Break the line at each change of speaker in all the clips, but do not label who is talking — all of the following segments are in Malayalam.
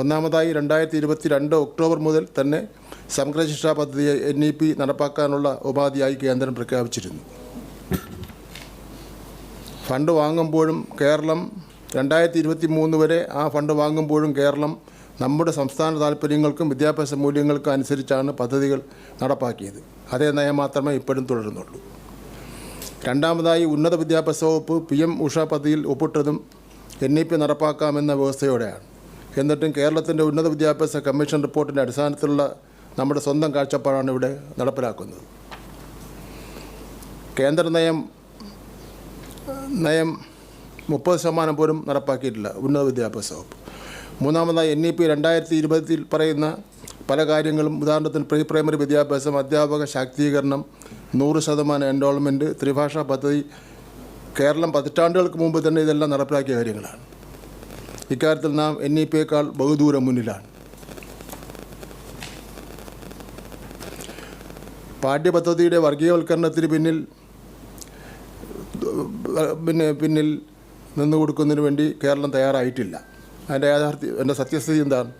ഒന്നാമതായി രണ്ടായിരത്തി ഇരുപത്തി രണ്ട് ഒക്ടോബർ മുതൽ തന്നെ സമഗ്ര ശിക്ഷാ പദ്ധതി എൻ ഇ പി നടപ്പാക്കാനുള്ള ഉപാധിയായി കേന്ദ്രം പ്രഖ്യാപിച്ചിരുന്നു. ഫണ്ട് വാങ്ങുമ്പോഴും കേരളം രണ്ടായിരത്തി ഇരുപത്തി മൂന്ന് വരെ ആ ഫണ്ട് വാങ്ങുമ്പോഴും കേരളം നമ്മുടെ സംസ്ഥാന താല്പര്യങ്ങൾക്കും വിദ്യാഭ്യാസ മൂല്യങ്ങൾക്കും അനുസരിച്ചാണ് പദ്ധതികൾ നടപ്പാക്കിയത്. അതേ നയം മാത്രമേ ഇപ്പോഴും തുടരുന്നുള്ളൂ. രണ്ടാമതായി ഉന്നത വിദ്യാഭ്യാസ വകുപ്പ് പി എം ഉഷ പദ്ധതിയിൽ ഒപ്പിട്ടതും എൻ ഇ പി നടപ്പാക്കാമെന്ന വ്യവസ്ഥയോടെയാണ്. എന്നിട്ടും കേരളത്തിന്റെ ഉന്നത വിദ്യാഭ്യാസ കമ്മീഷൻ റിപ്പോർട്ടിന്റെ അടിസ്ഥാനത്തിലുള്ള നമ്മുടെ സ്വന്തം കാഴ്ചപ്പാടാണ് ഇവിടെ നടപ്പിലാക്കുന്നത്. കേന്ദ്ര നയം നയം മുപ്പത് ശതമാനം പോലും നടപ്പാക്കിയിട്ടില്ല ഉന്നത വിദ്യാഭ്യാസ വകുപ്പ്. മൂന്നാമതായി എൻ ഇ പി രണ്ടായിരത്തി ഇരുപതിൽ പറയുന്ന പല കാര്യങ്ങളും ഉദാഹരണത്തിന് പ്രീ പ്രൈമറി വിദ്യാഭ്യാസം അധ്യാപക ശാക്തീകരണം നൂറ് ശതമാനം എൻറോൾമെന്റ് ത്രിഭാഷാ പദ്ധതി കേരളം പതിറ്റാണ്ടുകൾക്ക് മുമ്പ് തന്നെ ഇതെല്ലാം നടപ്പിലാക്കിയ കാര്യങ്ങളാണ്. ഇക്കാര്യത്തിൽ നാം എൻ ഇ പിയേക്കാൾ ബഹുദൂരം മുന്നിലാണ്. പാഠ്യപദ്ധതിയുടെ വർഗീയവൽക്കരണത്തിന് പിന്നിൽ പിന്നെ പിന്നിൽ നിന്നു കൊടുക്കുന്നതിന് വേണ്ടി കേരളം തയ്യാറായിട്ടില്ല. അതിന്റെ യാഥാർത്ഥ്യ എന്റെ സത്യസ്ഥിതി എന്താണ്?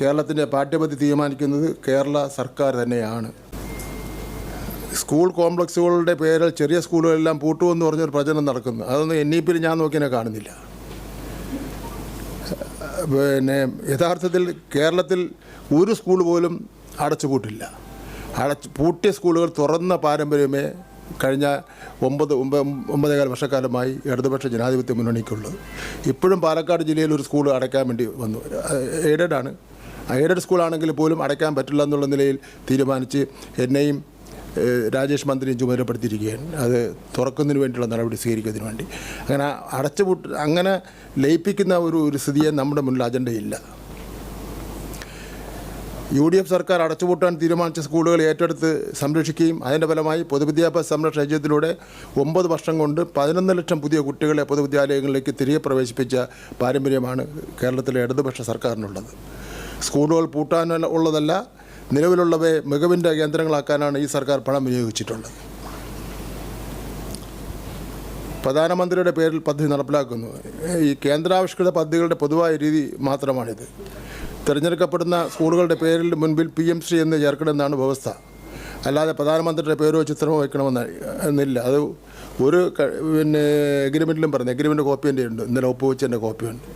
കേരളത്തിന്റെ പാഠ്യപദ്ധതി തീരുമാനിക്കുന്നത് കേരള സർക്കാർ തന്നെയാണ്. സ്കൂൾ കോംപ്ലക്സുകളുടെ പേരിൽ ചെറിയ സ്കൂളുകളെല്ലാം പൂട്ടുമെന്ന് പറഞ്ഞൊരു പ്രചരണം നടക്കുന്നു. അതൊന്നും എൻ ഇ പിയിൽ ഞാൻ നോക്കിയാൽ കാണുന്നില്ല. പിന്നെ യഥാർത്ഥത്തിൽ കേരളത്തിൽ ഒരു സ്കൂൾ പോലും അടച്ചുപൂട്ടില്ല. അടച്ച് പൂട്ടിയ സ്കൂളുകൾ തുറന്ന പാരമ്പര്യമേ കഴിഞ്ഞ ഒമ്പത് ഒമ്പ ഒമ്പതേകാല വർഷക്കാലമായി ഇടതുപക്ഷ ജനാധിപത്യ മുന്നണിക്കുള്ളത് ഇപ്പോഴും പാലക്കാട് ജില്ലയിൽ ഒരു സ്കൂൾ അടയ്ക്കാൻ വേണ്ടി വന്നു. എയ്ഡഡ് ആണ് എയ്ഡഡ് സ്കൂളാണെങ്കിൽ പോലും അടയ്ക്കാൻ പറ്റില്ല എന്നുള്ള നിലയിൽ തീരുമാനിച്ച് എന്നെയും രാജേഷ് മന്ത്രിയും ചുമതലപ്പെടുത്തിയിരിക്കുകയാണ്. അത് തുറക്കുന്നതിന് വേണ്ടിയുള്ള നടപടി സ്വീകരിക്കുന്നതിന് വേണ്ടി. അങ്ങനെ അടച്ചുപൂട്ട് അങ്ങനെ ലയിപ്പിക്കുന്ന ഒരു ഒരു സ്ഥിതിയെ നമ്മുടെ മുന്നിൽ അജണ്ടയില്ല. യു ഡി എഫ് സർക്കാർ അടച്ചുപൂട്ടാൻ തീരുമാനിച്ച സ്കൂളുകൾ ഏറ്റെടുത്ത് സംരക്ഷിക്കുകയും അതിന്റെ ഫലമായി പൊതുവിദ്യാഭ്യാസ സംരക്ഷണ യജ്ഞത്തിലൂടെ ഒമ്പത് വർഷം കൊണ്ട് പതിനൊന്ന് ലക്ഷം പുതിയ കുട്ടികളെ പൊതുവിദ്യാലയങ്ങളിലേക്ക് തിരികെ പ്രവേശിപ്പിച്ച പാരമ്പര്യമാണ് കേരളത്തിലെ ഇടതുപക്ഷ സർക്കാരിനുള്ളത്. സ്കൂളുകൾ പൂട്ടാൻ ഉള്ളതല്ല നിലവിലുള്ളവയെ മികവിന്റെ കേന്ദ്രങ്ങളാക്കാനാണ് ഈ സർക്കാർ പണം വിനിയോഗിച്ചിട്ടുള്ളത്. പ്രധാനമന്ത്രിയുടെ പേരിൽ പദ്ധതി നടപ്പിലാക്കുന്നു. ഈ കേന്ദ്രാവിഷ്കൃത പദ്ധതികളുടെ പൊതുവായ രീതി മാത്രമാണിത്. തിരഞ്ഞെടുക്കപ്പെടുന്ന സ്കൂളുകളുടെ പേരിൽ മുൻപിൽ പി എം ശ്രീ എന്ന് ചേർക്കണമെന്നാണ് വ്യവസ്ഥ. അല്ലാതെ പ്രധാനമന്ത്രിയുടെ പേരോ ചിത്രമോ വയ്ക്കണമെന്ന് എന്നില്ല. അത് ഒരു പിന്നെ എഗ്രിമെന്റിലും പറഞ്ഞു. എഗ്രിമെന്റ് കോപ്പി എന്റെ ഉണ്ട് ഇന്നലെ ഒപ്പുവെച്ചതിന്റെ കോപ്പിയുണ്ട്